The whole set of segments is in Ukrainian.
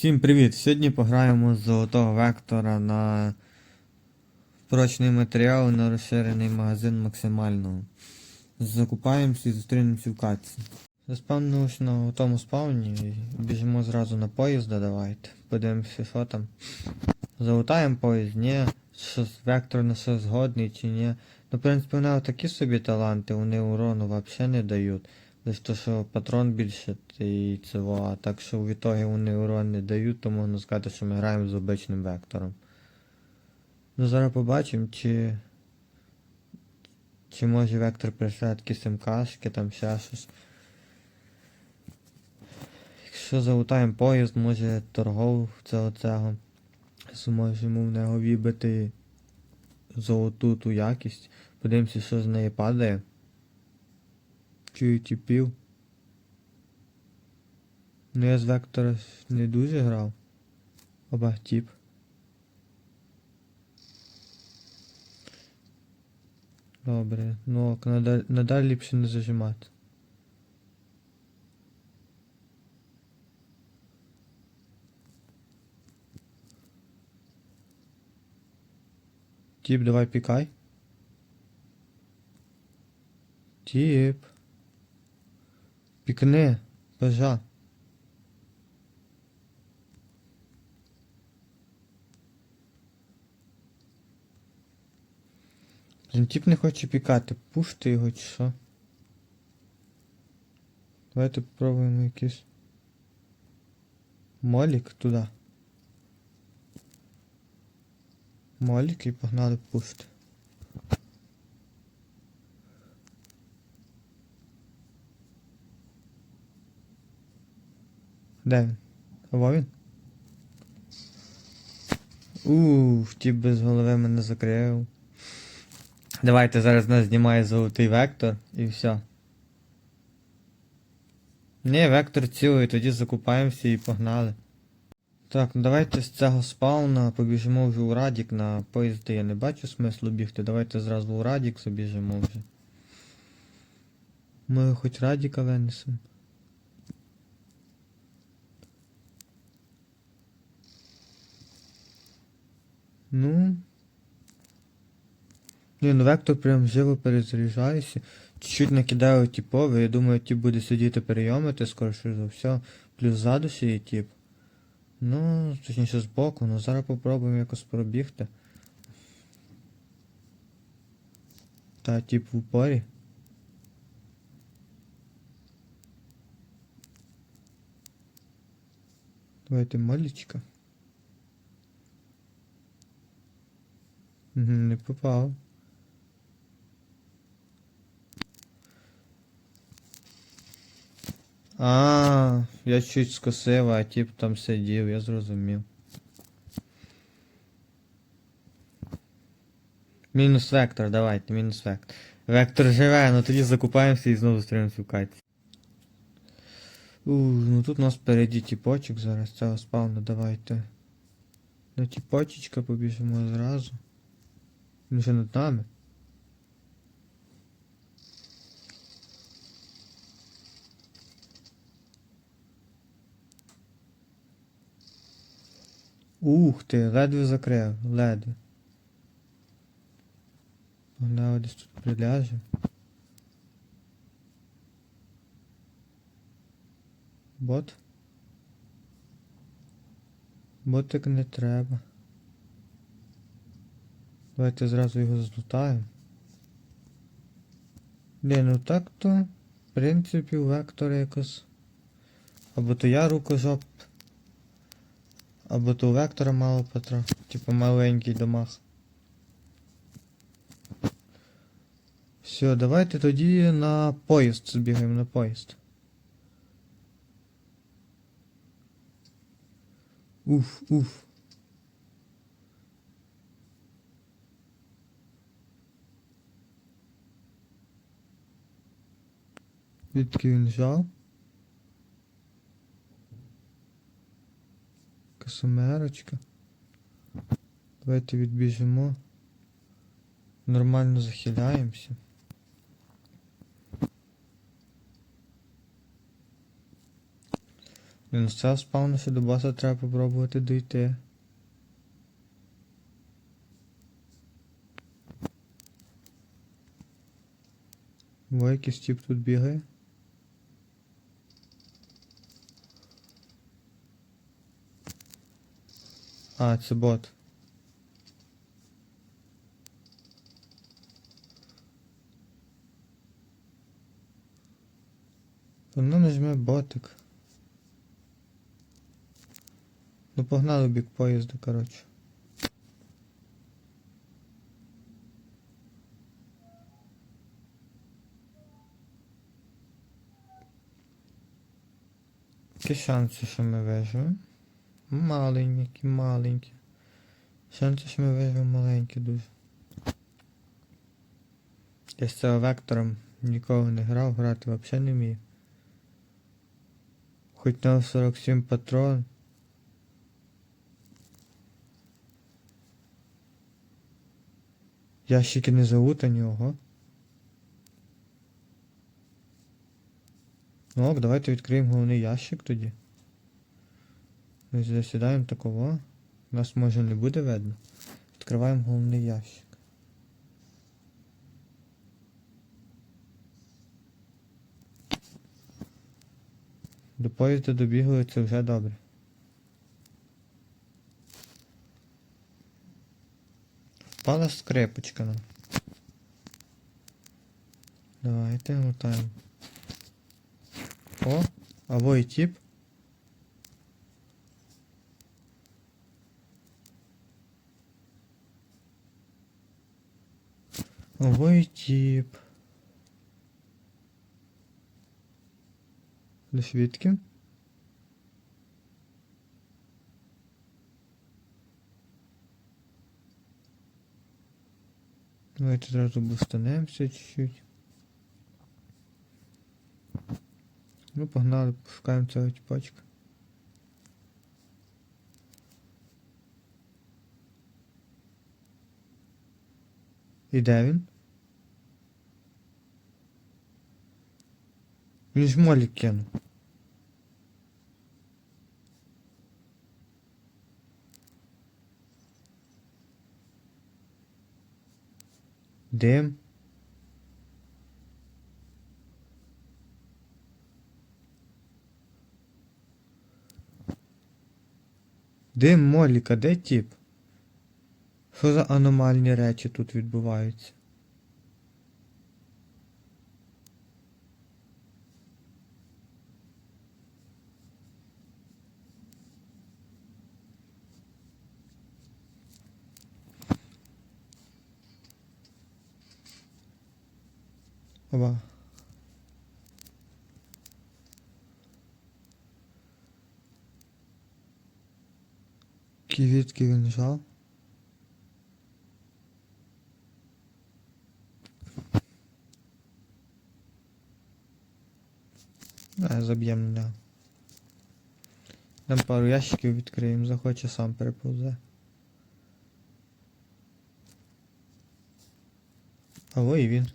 Всім привіт! Сьогодні пограємо з золотого вектора на прочний матеріал на розширений магазин максимального. Закупаємося і зустрінемося в катці. Заспавнилися на тому спавні біжимо зразу на поїзда, давайте. Подивимося, що там. Залутаємо поїзд, ні. Що вектор на що згодний чи ні. Ну, в принципі, нього такі собі таланти, вони урону взагалі не дають. Лише то, що патрон більше і цього, так що в ітогі вони урон не дають, то можна сказати, що ми граємо з обичним вектором. Ну зараз побачимо, чи. Чи може вектор прийшли якісь МКшки, там ще щось. Якщо залутаємо поїзд, може торговця цього зможемо в нього вібити золоту ту якість. Подивимося, що з неї падає. Чую тіпів. Ну я з вектора не дуже грав. Оба тіп. Добре, ну надаль, надаль ліпше не зажимати. Тіп, давай пікай. Тіп. Пікни, бежа. Блін, тіп не хоче пікати, пушти його чи що. Давайте попробуємо якийсь. Молік туди. Молік і погнали пушти. Де він? Або він? Ух, тіп без голови мене закрив. Давайте зараз нас знімає золотий вектор і все. Ні, вектор цілий, тоді закупаємося і погнали. Так, ну давайте з цього спауна побіжимо вже у Радік на поїзди. Я не бачу смислу бігти. Давайте зразу у Радік забіжимо вже. Ми хоч Радіка винесемо. Ну. Ні, ну вектор прям живо перезаряджається. Чуть-чуть накидаю типове, я думаю, тип буде сидіти перейомити, скоріше за все. Плюс ззаду ще є тип. Ну, точніше збоку, ну зараз попробуємо якось пробігти. Та тип в упорі. Давайте малічка. Не попав. А, я чуть скосив, а тип там сидів, я зрозумів. Мінус вектор, давайте, мінус вектор. Вектор живе, ну тоді закупаємося і знову зустрінемося в каті. У, ну тут у нас впереді тіпочок зараз, цього спавну, давайте. До тіпочечка побіжимо зразу. Він ще над нами. Ух ти, ледве закрив, ледве. Погнали десь тут приляжемо. Бот? Ботик не треба. Давайте зразу його злутаємо. Блін, ну так то, в принципі, у вектора якось. Або то я рукожоп. Або то у вектора мало патрон. Типу маленький домах. Все, давайте тоді на поїзд збігаємо на поїзд. Уф, уф. Відки він жав? Косомерочка. Давайте відбіжимо. Нормально захиляємося. Він з цього спавнився до боса треба попробувати дійти. Бо якийсь тип тут бігає. А, це бот. Воно нажме ботик. Ну погнали бік поїзду, коротше. Які шанси, що ми виживемо? Маленькі, маленькі. Шанси, що ми виживемо маленькі дуже. Я з цього вектором нікого не грав, грати взагалі не вмію. Хоч на 47 патрон. Ящики не залутані, ого. Ну ок, давайте відкриємо головний ящик тоді. Ми засідаємо такого. Нас може не буде видно. Відкриваємо головний ящик. До поїзда добігли, це вже добре. Впала скрипочка нам. Давайте мотаємо. О, або і тип. До свідки. Давайте зразу бустанемося чуть-чуть. Ну, погнали, пошукаємо цього тіпочка. І де він? Він ж молік кинув. Дим. Дим Моліка, де тіп? Що за аномальні речі тут відбуваються? Оба. Квітки він жав. Не, заб'ємо нього. Там пару ящиків відкриємо, захоче сам переповзе. А і він.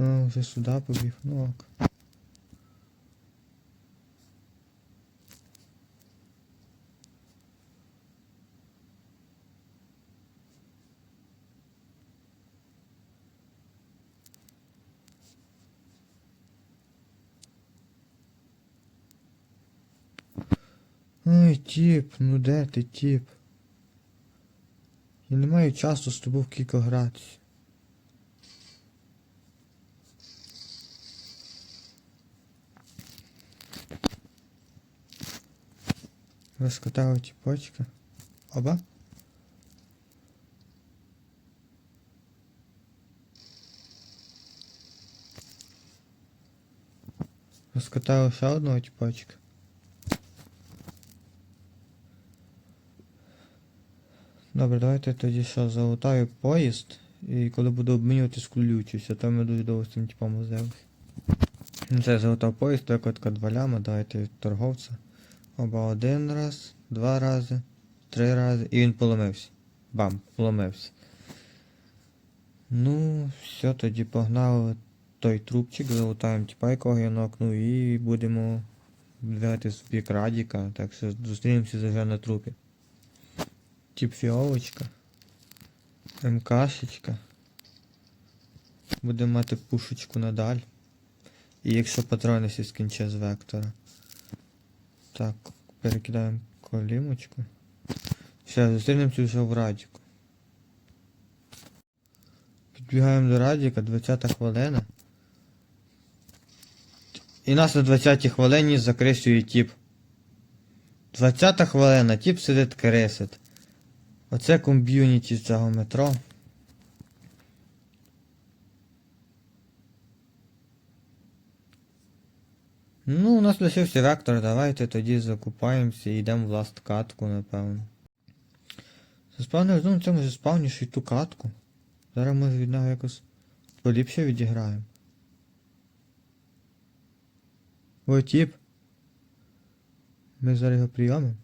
А, вже сюди побіг, ну ок. Ой, тіп, ну де ти, тіп? Я не маю часу з тобою в кілька гратися. Розкатала тіпочка. Оба? Розкатала ще одного тіпочка. Добре, давайте тоді що, залутаю поїзд. І коли буду обмінюватись, включуся, то ми дуже довго з цим типом. Ну, Це я поїзд, викладка два ляма, давайте торговця. Оба один раз, два рази, три рази, і він поломився. Бам, поломився. Ну, все, тоді погнали той трубчик, залутаємо тіпа, якого я нокнув, і будемо дивитись в бік Радіка, так що зустрінемося вже на трупі. Тип фіолочка. МКшечка. Будемо мати пушечку надаль. І якщо патрони всі скінче з вектора. Так, перекидаємо колімочку. Все, зустрінемося вже в Радіку. Підбігаємо до Радіка, 20 хвилина. І нас на 20 хвилині закрисує тіп. 20 хвилина, тіп сидить кресить. Оце ком'юніті цього метро. Ну, у нас лишився вектор, давайте тоді закупаємося і йдемо в ласт катку, напевно. Заспавнив знову може спавніш і ту катку. Зараз може від нього якось поліпше відіграємо. Ой, тіп. Ми зараз його прийомимо.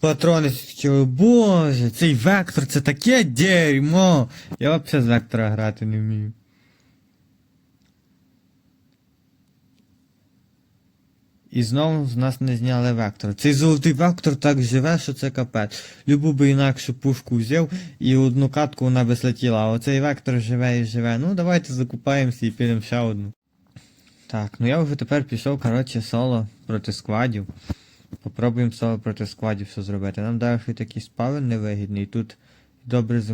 Патрони січили. Боже, цей вектор це таке дерьмо. Я взагалі з вектора грати не вмію. І знову з нас не зняли вектор. Цей золотий вектор так живе, що це капець. Любу би інакшу пушку взяв і одну катку вона би слетіла, а оцей вектор живе і живе. Ну давайте закупаємося і підемо ще одну. Так, ну я вже тепер пішов, коротше, соло проти складів. Попробуємо соло проти складів все зробити. Нам дали що такий спавен невигідний. Тут добре з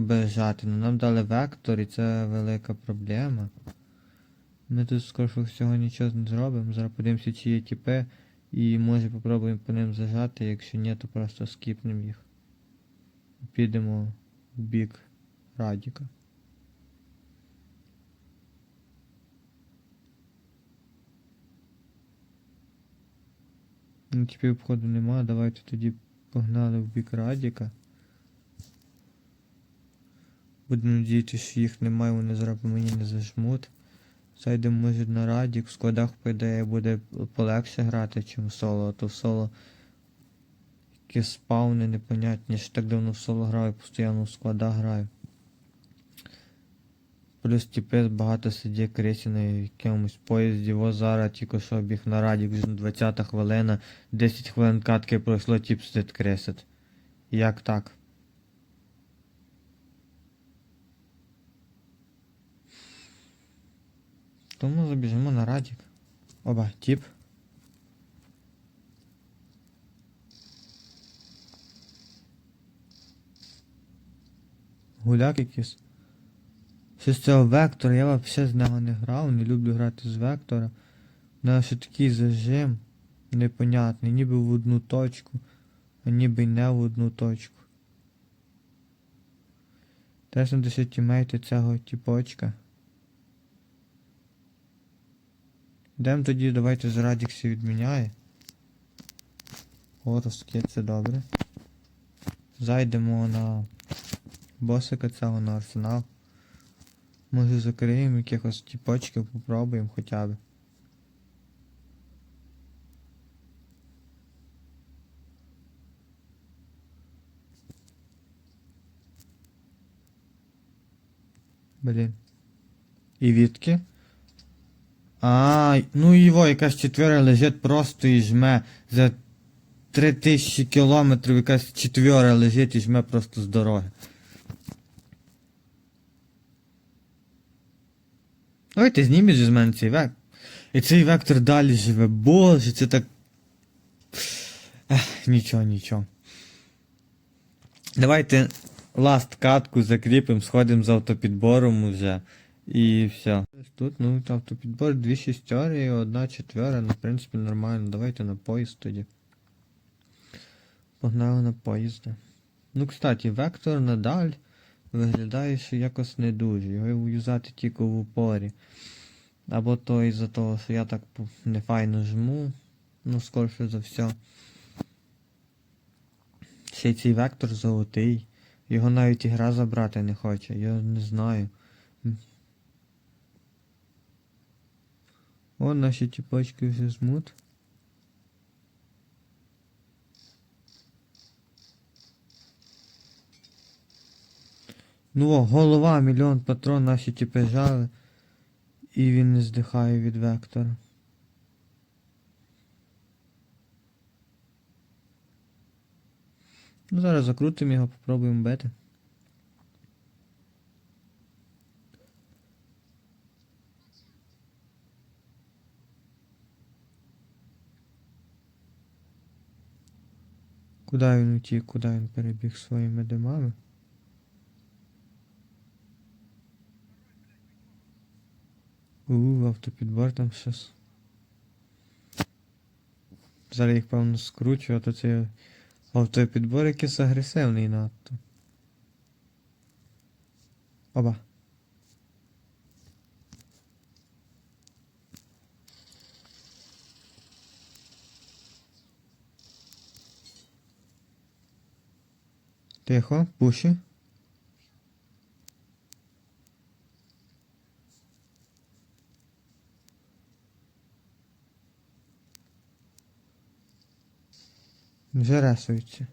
бежати, але нам дали вектор і це велика проблема. Ми тут скоріше всього нічого не зробимо. Зараз подивимося, чи є тіпи. І може попробуємо по ним зажати, якщо ні, то просто скіпнемо їх. Підемо в бік Радіка. Ну, типів входу немає, давайте тоді погнали в бік Радіка. Будемо надіятися, що їх немає, вони зараз мені не зажмуть. Зайдемо, може, на Радік, в складах, по ідеї, буде полегше грати, чим соло, а то в соло які спауни непонятні, що так давно в соло граю, постійно в складах граю. Плюс тіпи багато сидять кресі на якомусь поїзді, во зараз тільки що біг на Радік, вже 20 хвилина, 10 хвилин катки пройшло, тіп сидить кресить. Як так? Тому забіжимо на Радік. Оба, тіп. Гуляк якийсь. Що з цього вектора, я взагалі з нього не грав, не люблю грати з вектора. У що такий зажим непонятний, ніби в одну точку, а ніби не в одну точку. Теж ще тімейти цього тіпочка. Йдемо тоді, давайте з Радіксі відміняє. О, розкид, це добре. Зайдемо на босика цього на арсенал. Може закриємо якихось тіпочків, попробуємо хоча б. Блін. І відки? А, ну його якась четвера лежить просто і жме за 3000 кілометрів якась четвера лежить і жме просто з дороги. Давайте зніміть же з мене цей вектор. І цей вектор далі живе. Боже, це так. Ех, нічого, нічого. Давайте ласт катку закріпимо, сходимо з автопідбором уже. І все. Тут, ну, автопідбор, дві шістьори і одна четвера, ну, в принципі, нормально. Давайте на поїзд тоді. Погнали на поїзди. Ну, кстати, вектор надаль виглядає, що якось не дуже. Його юзати тільки в упорі. Або то із-за того, що я так нефайно жму. Ну, скорше за все. Ще цей вектор золотий. Його навіть ігра забрати не хоче, я не знаю. О, наші тіпочки вже жмуть. Ну о, голова, мільйон патрон, наші тіпи жали. І він не здихає від вектора. Ну зараз закрутимо його, попробуємо бити. Куди він утік, куди він перебіг своїми димами? У, автопідбор там щас. Зараз їх певно скручу, а то це автопідбор якийсь агресивний надто. Оба. Тихо, пуші. Вже ресуються.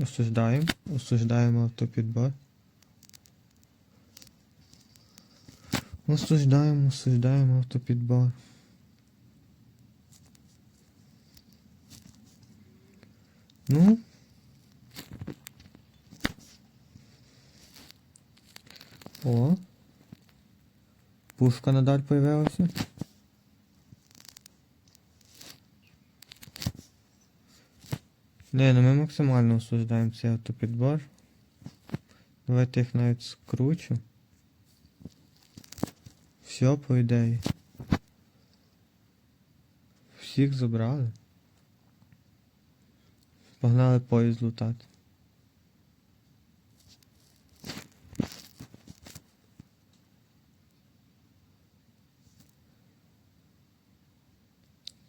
Осуждаємо, осуждаємо автопідбор. Осуждаємо, осуждаємо автопідбор. Ну. О. Пушка надаль появилася. Не, ну ми максимально осуждаємо цей автопідбор. Давайте їх навіть скручу. Все, по ідеї. Всіх забрали. Погнали поїзд лутати.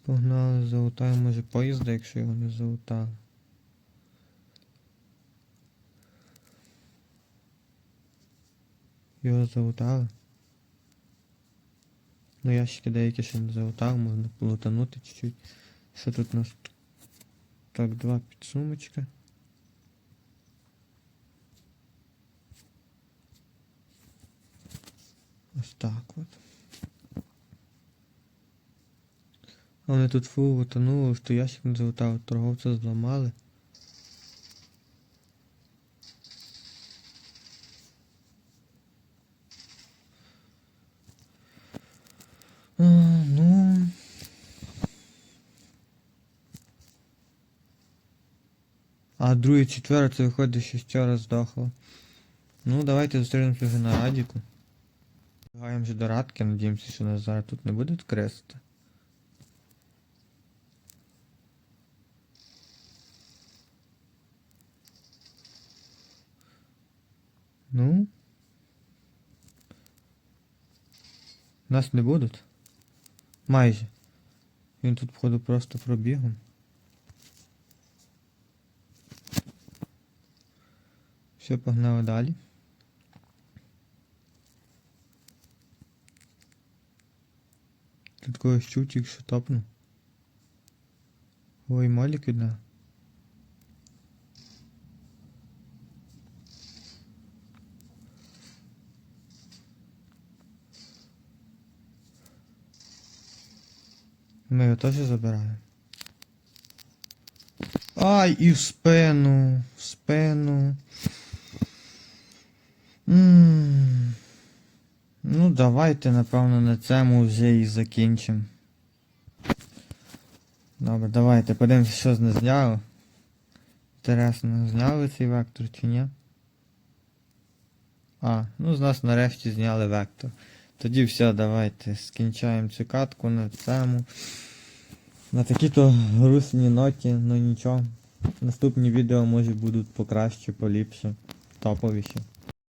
Погнали, залутаємо може поїзда, якщо його не залутали. Його залутали. Ну ящики деякі ще не залутав, можна полутанути чуть-чуть. Що тут у нас? Так, два підсумочка. Ось так от. А вони тут фу утонули, що ящик не залутав, торговця зламали. Ну. А друге, четверте, це виходить шістьора здохло. Ну, давайте зустрінемося вже на радіку. Гаємо вже до радки, надіємося, що нас зараз тут не будуть кресити. Ну. Нас не будуть. Майже. Він тут, походу, просто пробігом. Все, погнали далі. Тут когось чуть, якщо топну. Ой, молік відна. Ми його теж забираємо. Ай, і в спину, в спину. м Ну, давайте, напевно, на цьому вже і закінчимо. Добре, давайте подивимося, що з нас зняло. Інтересно, зняли цей вектор чи ні? А, ну з нас нарешті зняли вектор. Тоді все, давайте скінчаємо цю катку на цьому. На такій-то грустній ноті, ну нічого. Наступні відео може будуть покраще, поліпше, топовіші.